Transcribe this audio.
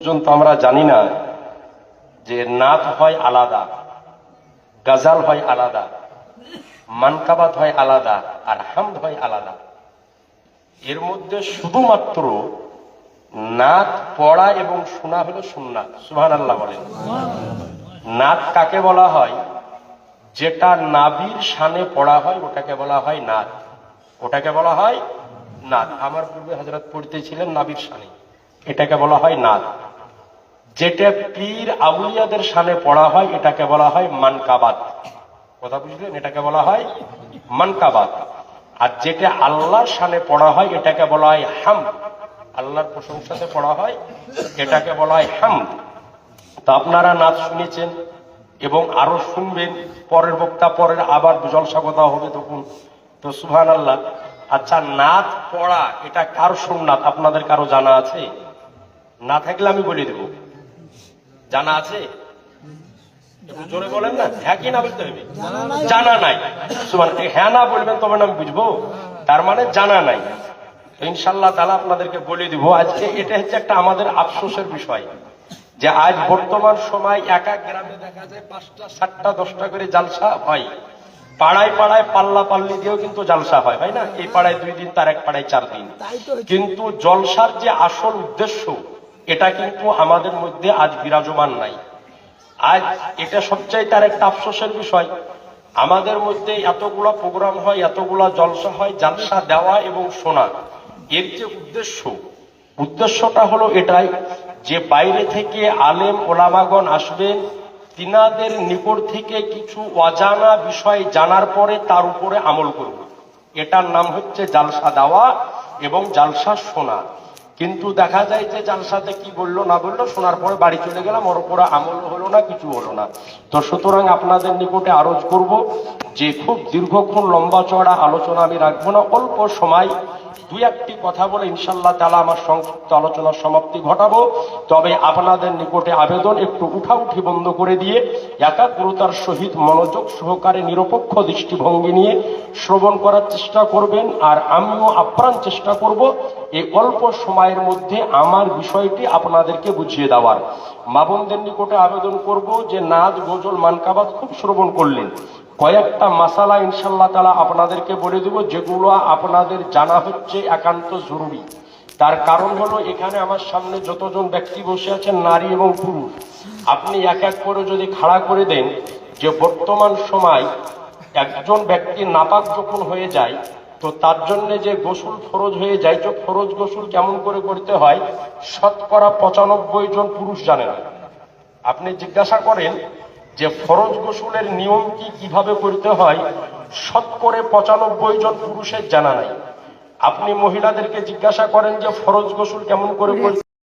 পর্যন্ত আমরা জানি না যে নাত হয় আলাদা, গাজাল হয় আলাদা মানকাবাত হয় আলাদা, আর হামদ হয় আলাদা। এর মধ্যে শুধুমাত্র নাত পড়া এবং শোনা হলো সুন্নাত সুহান আল্লাহ বলেন। নাত কাকে বলা হয়? যেটা নাবির শানে পড়া হয়, ওটাকে বলা হয় নাত। ওটাকে বলা হয় নাত। আমার পূর্বে হজরত পড়তেছিলেন নাবির শানে। এটাকে বলা হয় নাত। যেটা পীর আউলিয়াদের সামনে পড়া হয়, এটাকে বলা হয় মানকাবাত। কথা বুঝলেন? এটাকে বলা হয় মানকাবাত। আর যেটা আল্লাহর সামনে পড়া হয়, এটাকে বলা হয় হাম। আল্লাহর প্রশংসাতে পড়া হয়, এটাকে বলা হয় হাম। তা আপনারা নাচ শুনেছেন এবং আরও শুনবেন। পরের বক্তা পরের আবার জলসা কথা হবে তখন। তো সুহান আল্লাহ আচ্ছা নাচ পড়া, এটা কার সুন্নাত? আপনাদের কারও জানা আছে? না থাকলে আমি বলে দেব। জানা আছে? একটু জোরে বলেন না হ্যাঁ কি না বলতে হবে? জানা নাই। সুমান হ্যাঁ না বলবেন তবে আমি বুঝব। তার মানে জানা নাই। ইনশাল্লাহ তালা আপনাদেরকে বলে দিব আজকে এটা হচ্ছে একটা আমাদের আফসোসের বিষয় যে আজ বর্তমান সময় এক এক গ্রামে দেখা যায় পাঁচটা সাতটা দশটা করে জালসা হয়। পাড়ায় পাড়ায় পাল্লা পাল্লি দিয়েও কিন্তু জালসা হয় হয় না? এই পাড়ায় দুই দিন তার এক পাড়ায় চার দিন। কিন্তু জলসার যে আসল উদ্দেশ্য এটা কিন্তু আমাদের মধ্যে আজ বিরাজমান নাই। আজ এটা সবচাই তার একটা আফসোসের বিষয়। আমাদের মধ্যে এতগুলা প্রোগ্রাম হয়, এতগুলা জলসা হয়, জালসা দেওয়া এবং শোনা। এর যে উদ্দেশ্য, উদ্দেশ্যটা হলো এটাই যে বাইরে থেকে আলেম ওলামাগণ আসবেন, তিনাদের নিকট থেকে কিছু অজানা বিষয় জানার পরে তার উপরে আমল করব এটার নাম হচ্ছে জালসা দেওয়া এবং জালসা শোনা। কিন্তু দেখা যায় যে যার সাথে কি বলল, না বলল, শোনার পরে বাড়ি চলে গেলাম, ওর উপরে আমল হলো না, কিছু হলো না। তো সুতরাং আপনাদের নিকটে আরজ করব যে খুব দীর্ঘক্ষণ লম্বা চড়া আলোচনা আমি রাখব না, অল্প সময় দুই একটি কথা বলে ইনশাল্লাহ তালা আমার সংক্ষিপ্ত আলোচনার সমাপ্তি ঘটাবো। তবে আপনাদের নিকটে আবেদন একটু উঠাউঠি বন্ধ করে দিয়ে একাগ্রতার সহিত মনোযোগ সহকারে নিরপেক্ষ দৃষ্টিভঙ্গি নিয়ে শ্রবণ করার চেষ্টা করবেন আর আমিও আপ্রাণ চেষ্টা করব এই অল্প সময়ের মধ্যে আমার বিষয়টি আপনাদেরকে বুঝিয়ে দেওয়ার। মা বোনদের নিকটে আবেদন করব যে নাচ গজল, মানকাবাদ খুব শ্রবণ করলেন। কয়েকটা মাসালা ইনশাল্লাহ তালা আপনাদেরকে বলে দেব, যেগুলো আপনাদের জানা হচ্ছে একান্ত জরুরি। তার কারণ হলো এখানে আমার সামনে যতজন ব্যক্তি বসে আছেন, নারী এবং পুরুষ, আপনি এক এক করে যদি খাড়া করে দেন যে বর্তমান সময় একজন ব্যক্তি নাপাক যখন হয়ে যায়, তো তার জন্য যে গোসল ফরজ হয়ে যায়, যে ফরজ গোসল কেমন করে করতে হয়, শতকরা পঁচানব্বই জন পুরুষ জানে না। আপনি জিজ্ঞাসা করেন যে ফরজ গোসলের নিয়ম কি কীভাবে করতে হয় শতকরে পঁচানব্বই জন পুরুষের জানা নাই। আপনি মহিলাদেরকে জিজ্ঞাসা করেন যে ফরজ গোসল কেমন করে করতে